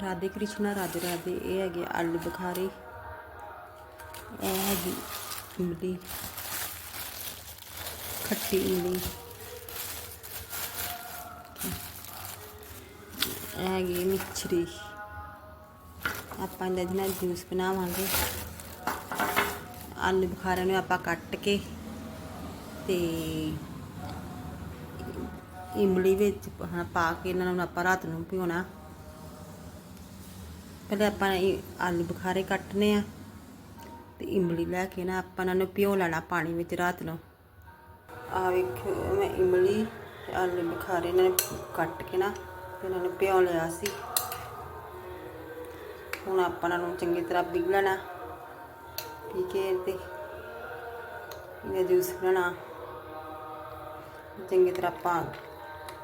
ਰਾਧੇ ਕ੍ਰਿਸ਼ਨਾ, ਰਾਧੇ ਰਾਧੇ, ਇਹ ਹੈਗੇ ਆਲੂ ਬੁਖਾਰੇ। ਇਹ ਹੈਗੀ ਇਮਲੀ, ਖੱਟੀ ਇਮਲੀ। ਇਹ ਹੈਗੀ ਮਿਛਰੀ। ਆਪਾਂ ਇਹਦਾ ਜਿਹਨਾਂ ਜੂਸ ਬਣਾਵਾਂਗੇ। ਆਲੂ ਬੁਖਾਰਿਆਂ ਨੂੰ ਆਪਾਂ ਕੱਟ ਕੇ ਤੇ ਇਮਲੀ ਵਿੱਚ ਪ- ਪਾ ਕੇ ਇਹਨਾਂ ਨੂੰ ਆਪਾਂ ਰਾਤ ਨੂੰ ਭਿਉਣਾ। ਪਹਿਲੇ ਆਪਾਂ ਆਲੂ ਬੁਖਾਰੇ ਕੱਟਨੇ ਆ ਤੇ ਇਮਲੀ ਲੈ ਕੇ ਨਾ ਆਪਾਂ ਇਹਨਾਂ ਨੂੰ ਭਿਓ ਲੈਣਾ ਪਾਣੀ ਵਿੱਚ ਰਾਤ ਨੂੰ। ਆ ਵੇਖੋ, ਮੈਂ ਇਮਲੀ ਤੇ ਆਲੂ ਬੁਖਾਰੇ ਇਹਨਾਂ ਨੂੰ ਕੱਟ ਕੇ ਨਾ ਇਹਨਾਂ ਨੂੰ ਭਿਓ ਲਿਆ ਸੀ। ਹੁਣ ਆਪਾਂ ਇਹਨਾਂ ਨੂੰ ਚੰਗੀ ਤਰ੍ਹਾਂ ਪੀ ਲੈਣਾ। ਪੀ ਕੇ ਤੇ ਇਹਦਾ ਜੂਸ ਲੈਣਾ ਚੰਗੀ ਤਰ੍ਹਾਂ ਆਪਾਂ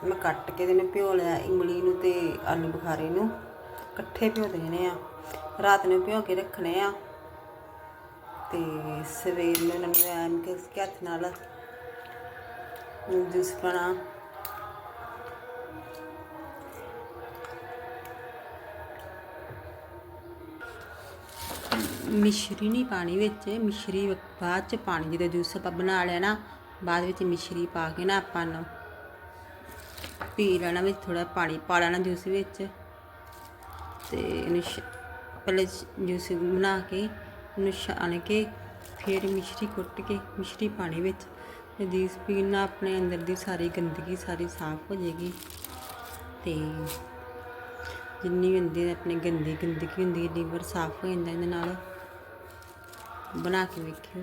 ਮੈਂ ਕੱਟ ਕੇ ਇਹਨੂੰ ਭਿਓ ਲਿਆ, ਇਮਲੀ ਨੂੰ ਤੇ ਆਲੂ ਬੁਖਾਰੇ ਨੂੰ। ਇਕੱਠੇ ਭਿਓ ਦੇਣੇ ਆ, ਰਾਤ ਨੂੰ ਭਿਓ ਕੇ ਰੱਖਣੇ ਆ। ਤੇ ਸਵੇਰ ਨੂੰ ਇਹਨਾਂ ਨੂੰ ਐਨ ਕੇ ਇਸ ਹੱਥ ਨਾਲ ਜੂਸ ਬਣਾ ਮਿਸ਼ਰੀ ਨਹੀਂ ਪਾਣੀ ਵਿੱਚ, ਮਿਸ਼ਰੀ ਬਾਅਦ ਚ ਪਾਣੀ ਜਦੋਂ ਜੂਸ ਆਪਾਂ ਬਣਾ ਲਿਆ ਨਾ, ਬਾਅਦ ਵਿੱਚ ਮਿਸ਼ਰੀ ਪਾ ਕੇ ਨਾ ਆਪਾਂ ਨੂੰ ਪੀ ਲੈਣਾ ਵਿੱਚ ਥੋੜਾ ਪਾਣੀ, ਪਾ ਲੈਣਾ ਜੂਸ ਵਿੱਚ। ਤੇ ਇਹਨੂੰ ਛ- ਪਹਿਲੇ ਜੂਸ ਬਣਾ ਕੇ ਇਹਨੂੰ ਛਾਣ ਕੇ ਫਿਰ ਮਿਸ਼ਰੀ ਕੁੱਟ ਕੇ ਮਿਸ਼ਰੀ ਪਾਣੀ ਵਿੱਚ ਤੇ ਜੂਸ ਨਾਲ ਆਪਣੇ ਅੰਦਰ ਦੀ ਸਾਰੀ ਗੰਦਗੀ ਸਾਰੀ ਸਾਫ਼ ਹੋ ਜਾਏਗੀ। ਤੇ ਜਿੰਨੀ ਵੀ ਹੁੰਦੀ ਹੈ ਆਪਣੀ ਗੰਦੀ ਗੰਦਗੀ ਹੁੰਦੀ ਹੈ, ਲੀਵਰ ਸਾਫ਼ ਹੋ ਜਾਂਦਾ ਇਹਦੇ ਨਾਲ। ਬਣਾ ਕੇ ਵੇਖਿਓ।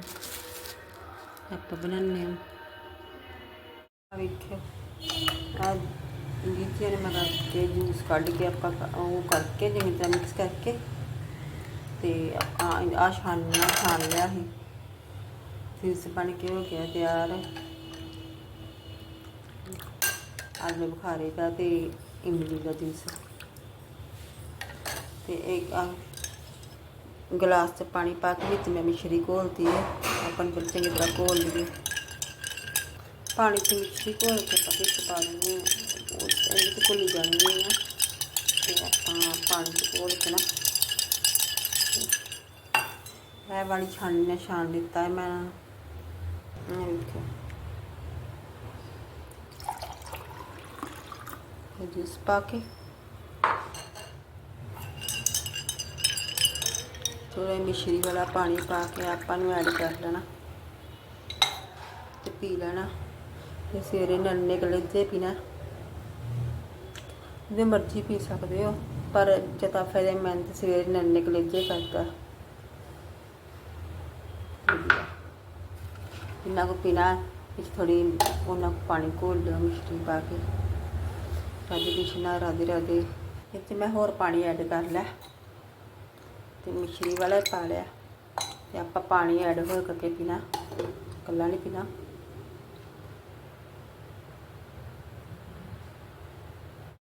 ਆਪਾਂ ਬਣਾਉਂਦੇ ਹਾਂ। ਵੇਖਿਓ। ਆ ਲੀਚੀਆਂ ਨੇ ਮੈਂ ਕਰਕੇ ਜੂਸ ਕੱਢ ਕੇ ਆਪਾਂ ਉਹ ਕਰਕੇ, ਜਿਵੇਂ ਤਰ੍ਹਾਂ ਮਿਕਸ ਕਰਕੇ, ਤੇ ਆ ਆ ਛਾਨਣਾ ਛਾਨ ਲਿਆ ਸੀ। ਜੂਸ ਬਣ ਕੇ ਹੋ ਗਿਆ ਤਿਆਰ। ਆਲੂ ਬੁਖਾਰੇ ਦਾ ਤੇ ਇਮਲੀ ਦਾ ਜੂਸ ਤੇ ਇੱਕ ਆ ਗਲਾਸ 'ਚ ਪਾਣੀ ਪਾ ਕੇ ਵਿੱਚ ਮੈਂ ਮਿਸ਼ਰੀ ਘੋਲਤੀ ਹੈ। ਆਪਾਂ ਨੂੰ ਚੰਗੀ ਤਰ੍ਹਾਂ ਘੋਲ ਲਈਏ। ਪਾਣੀ 'ਚ ਮਿਸ਼ਰੀ ਘੋਲ ਕੇ ਆਪਾਂ ਵਿੱਚ ਪਾ ਦਿੰਦੇ ਹਾਂ। ਉਹ ਇਹਦੇ 'ਚ ਘੁਲੀ ਜਾਂਦੀ ਤੇ ਆਪਾਂ ਪਾਣੀ 'ਚ ਘੋਲ ਕੇ ਨਾ ਇਹ ਵਾਲੀ ਛਾਣੀ ਨਾਲ ਛਾਣ ਦਿੱਤਾ ਹੈ ਮੈਂ ਇਹ ਵੇਖੋ ਇਹ ਜੂਸ ਪਾ ਕੇ ਥੋੜਾ ਮਿਸ਼ਰੀ ਵਾਲਾ ਪਾਣੀ ਪਾ ਕੇ ਆਪਾਂ ਨੂੰ ਐਡ ਕਰ ਲੈਣਾ ਤੇ ਪੀ ਲੈਣਾ ਤੇ ਸਵੇਰੇ ਨੰਨੇ ਗਲੇ ਤੇ ਪੀਣਾ ਜੇ ਮਰਜ਼ੀ ਪੀ ਸਕਦੇ ਹੋ, ਪਰ ਜਤਾ ਫਾਇਦੇਮੰਦ ਸਵੇਰੇ ਨੰਨੇ ਗਲੇ ਜੇ ਕਰਦਾ। ਜਿੰਨਾ ਕੋ ਪੀਣਾ, ਵਿੱਚ ਥੋੜੀ ਉਹਨਾਂ ਕੁ ਪਾਣੀ ਘੋਲ ਲਿਓ ਮਿਸ਼ਰੀ ਪਾ ਕੇ। ਰਾਧੇ ਕ੍ਰਿਸ਼ਨਾ, ਰਾਧੇ ਰਾਧੇ। ਇਹ 'ਚ ਮੈਂ ਹੋਰ ਪਾਣੀ ਐਡ ਕਰ ਲਿਆ। ਤੇ ਮਿਸ਼ਰੀ ਵਾਲਾ ਪਾ ਲਿਆ। ਤੇ ਆਪਾਂ ਪਾਣੀ ਐਡ ਹੋਰ ਕਰਕੇ ਪੀਣਾ। ਕੱਲਾ ਨਹੀਂ ਪੀਣਾ।